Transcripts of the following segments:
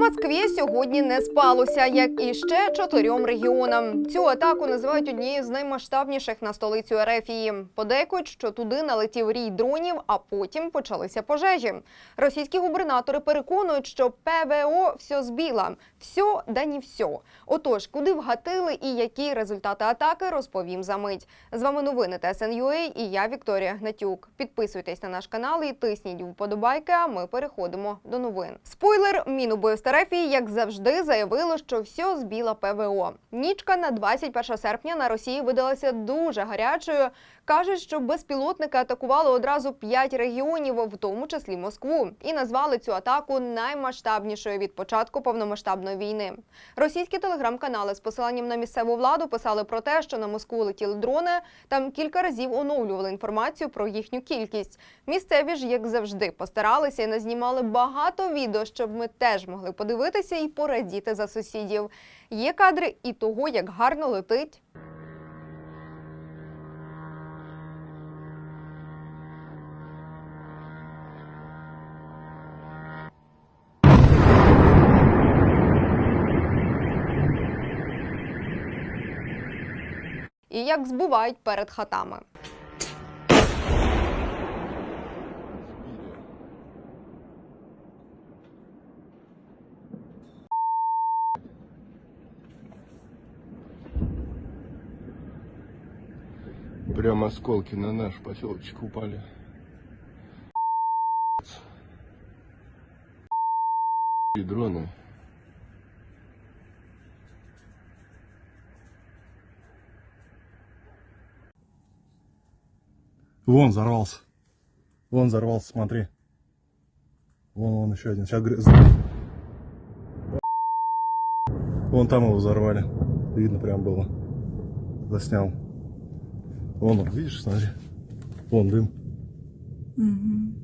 Москві сьогодні не спалося, як і ще чотирьом регіонам. Цю атаку називають однією з наймасштабніших на столицю Ерефії. Подейкують, що туди налетів рій дронів, а потім почалися пожежі. Російські губернатори переконують, що ПВО все збіла. Все да не все. Отож, куди вгатили і які результати атаки, розповім за мить. З вами новини ТСН.UA і я Вікторія Гнатюк. Підписуйтесь на наш канал і тисніть вподобайки. А ми переходимо до новин. Спойлер Мінобоїв Терефії, як завжди, заявило, що все збіла ПВО. Нічка на 21 серпня на Росії видалася дуже гарячою. Кажуть, що безпілотники атакували одразу п'ять регіонів, в тому числі Москву, і назвали цю атаку наймасштабнішою від початку повномасштабної війни. Російські телеграм-канали з посиланням на місцеву владу писали про те, що на Москву летіли дрони. Там кілька разів оновлювали інформацію про їхню кількість. Місцеві ж, як завжди, постаралися і назнімали багато відео, щоб ми теж могли подивитися і порадіти за сусідів. Є кадри і того, як гарно летить. І як збувають перед хатами. Прям осколки на наш поселочек упали. И дроны. Вон взорвался. Вон взорвался, смотри. Вон, вон еще один. Сейчас. Вон там его взорвали. Видно прям было. Заснял. Вон он, видишь, смотри. Вон дым. Мер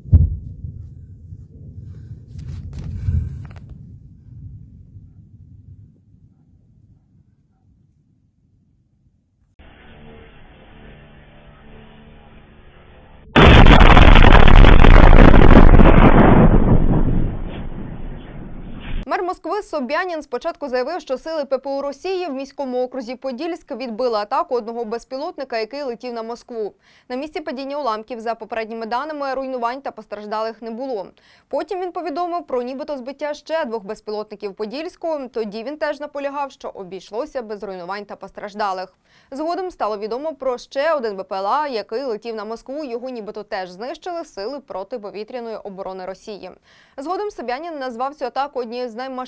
Москви Собянін спочатку заявив, що сили ППУ Росії в міському окрузі Подільськ відбили атаку одного безпілотника, який летів на Москву. На місці падіння уламків, за попередніми даними, руйнувань та постраждалих не було. Потім він повідомив про нібито збиття ще двох безпілотників Подільську. Тоді він теж наполягав, що обійшлося без руйнувань та постраждалих. Згодом стало відомо про ще один БПЛА, який летів на Москву. Його нібито теж знищили сили протиповітряної оборони Росії. Згодом Собянін назвав цю атаку однією з наймасштабніших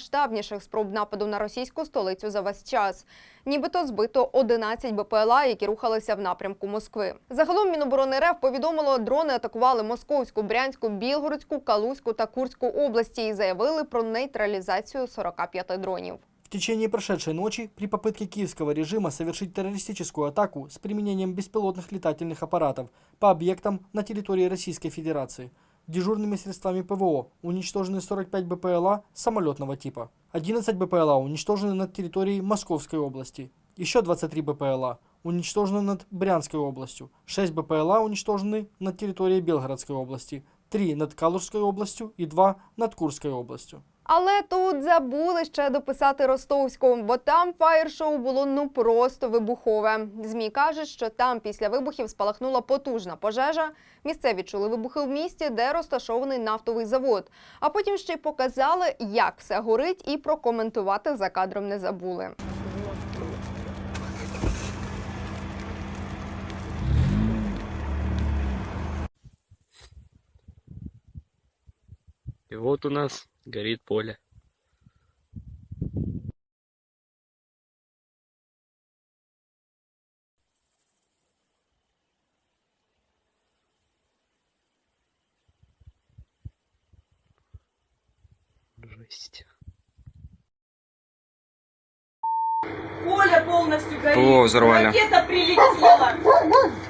спроб нападу на російську столицю за весь час. Нібито збито 11 БПЛА, які рухалися в напрямку Москви. Загалом Міноборони РФ повідомило, дрони атакували Московську, Брянську, Білгородську, Калузьку та Курську області і заявили про нейтралізацію 45 дронів. В течение прошедшей ночи при попытке киевского режима совершить террористическую атаку с применением беспилотных летательных аппаратов по объектам на территории Российской Федерации дежурными средствами ПВО уничтожены 45 БПЛА самолетного типа. 11 БПЛА уничтожены над территорией Московской области. Еще 23 БПЛА уничтожены над Брянской областью. 6 БПЛА уничтожены над территорией Белгородской области. 3 над Калужской областью и 2 над Курской областью. Але тут забули ще дописати Ростовську, бо там фаєр-шоу було ну просто вибухове. Змі кажуть, що там після вибухів спалахнула потужна пожежа. Місцеві чули вибухи в місті, де розташований нафтовий завод. А потім ще й показали, як все горить, і прокоментувати за кадром не забули. И вот у нас горит поле. Жесть. Поле полностью горит. О, взорвали. Ракета прилетела.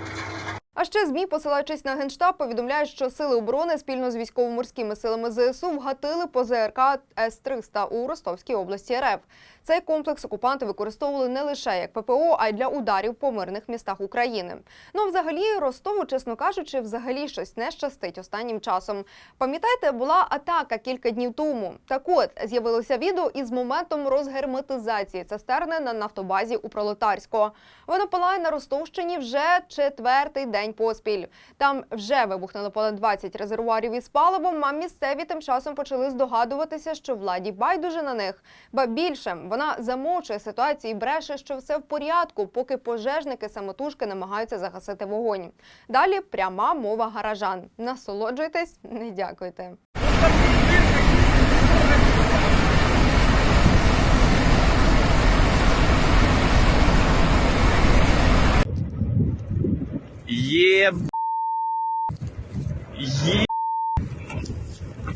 А ще змі, посилаючись на генштаб, повідомляють, що сили оборони спільно з військово-морськими силами ЗСУ вгатили по ЗРК С-300 у Ростовській області РФ. Цей комплекс окупанти використовували не лише як ППО, а й для ударів по мирних містах України. Ну, взагалі, Ростову, чесно кажучи, взагалі щось не щастить останнім часом. Пам'ятаєте, була атака кілька днів тому. Так от з'явилося відео із моментом розгерметизації цистерни на нафтобазі у Пролетарську. Воно палає на Ростовщині вже четвертий день поспіль. Там вже вибухнуло понад 20 резервуарів із паливом. А місцеві тим часом почали здогадуватися, що владі байдуже на них. Ба більше вона замовчує ситуацію і бреше, що все в порядку, поки пожежники самотужки намагаються загасити вогонь. Далі пряма мова гаражан. Насолоджуйтесь, не дякуйте. Еб... Е...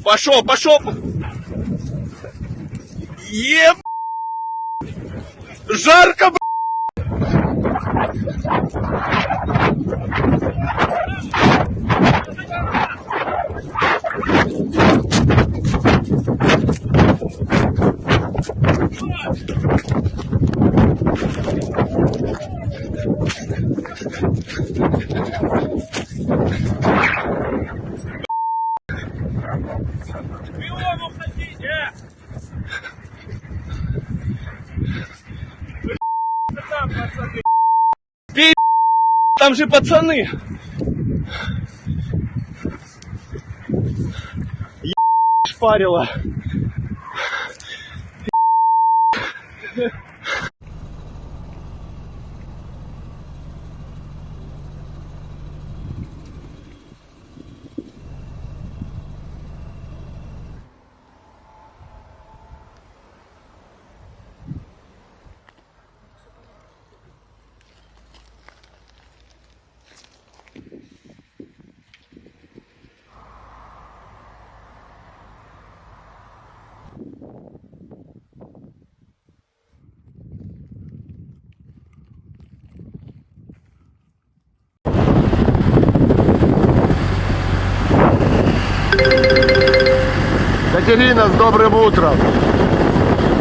Пошел, пошел! Еб... Жарко, б***ь! Там же пацаны! Е... шпарила. Катерина, с добрым утром.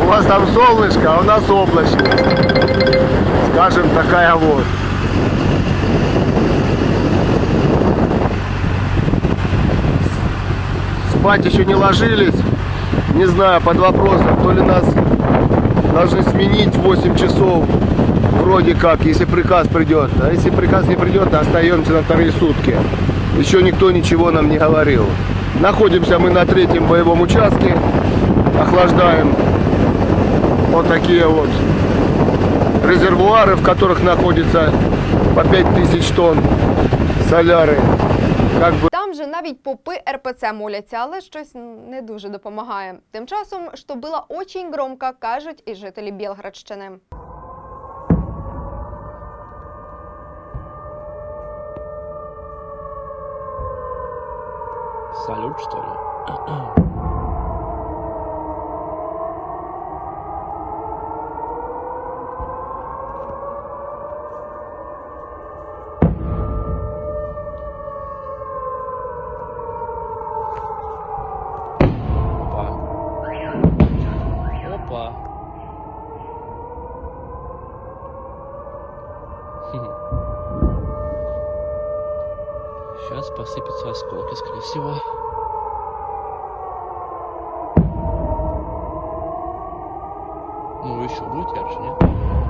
У вас там солнышко, а у нас облачность. Скажем, такая вот. Спать еще не ложились. Не знаю, под вопросом, то ли нас должны сменить в 8 часов, вроде как, если приказ придет. А если приказ не придет, то остаемся на вторые сутки. Еще никто ничего нам не говорил. Находимся мы на третьем боевом участке. Охлаждаем вот такие вот резервуары, в которых находится по 5000 тонн соляры. Как бы Там же навіть попи РПЦ моляться, але щось не дуже допомагає. Тим часом, що було очень громко, кажуть і жителі Білградщини. Салют, что ли? Сейчас посыпятся осколки, скорее всего. Ну, еще будет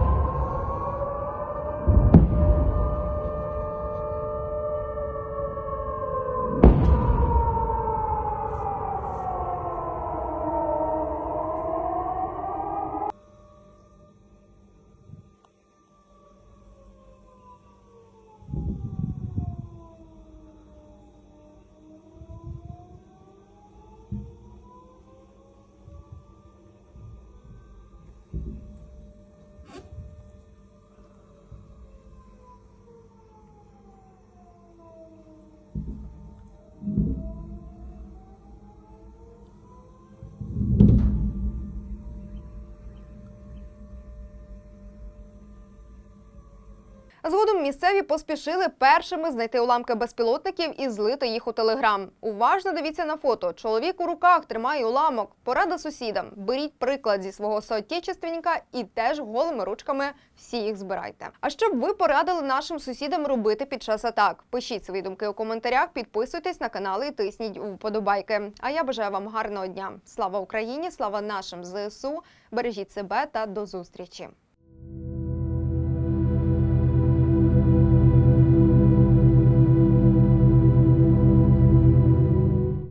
нет? Місцеві поспішили першими знайти уламки безпілотників і злити їх у телеграм. Уважно дивіться на фото. Чоловік у руках тримає уламок. Порада сусідам. Беріть приклад зі свого соотечественника і теж голими ручками всі їх збирайте. А що б ви порадили нашим сусідам робити під час атак? Пишіть свої думки у коментарях, підписуйтесь на канал і тисніть вподобайки. А я бажаю вам гарного дня. Слава Україні! Слава нашим ЗСУ! Бережіть себе та до зустрічі!